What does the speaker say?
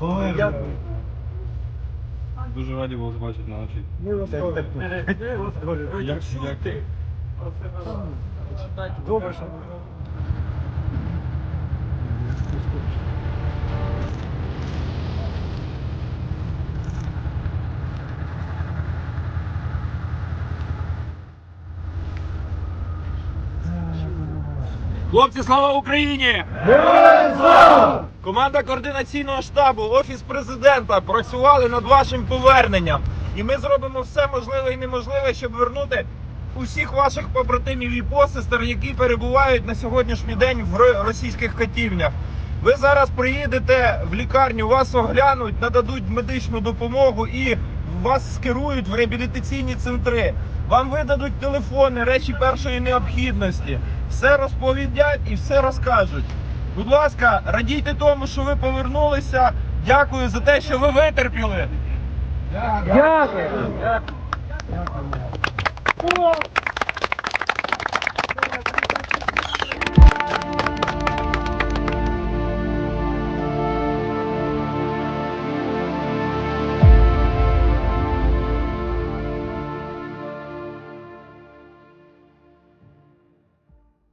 Дякую. Дуже раді вас бачити на очі. Ми вас Як, як, Добре, що Хлопці, слава Україні! Команда координаційного штабу, офіс президента працювали над вашим поверненням. І ми зробимо все можливе і неможливе, щоб вернути усіх ваших побратимів і посестер, які перебувають на сьогоднішній день в російських катівнях. Ви зараз приїдете в лікарню, вас оглянуть, нададуть медичну допомогу і вас скерують в реабілітаційні центри. Вам видадуть телефони, речі першої необхідності. Все розповідять і все розкажуть. Будь ласка, радійте тому, що ви повернулися. Дякую за те, що ви витерпіли. Дякую.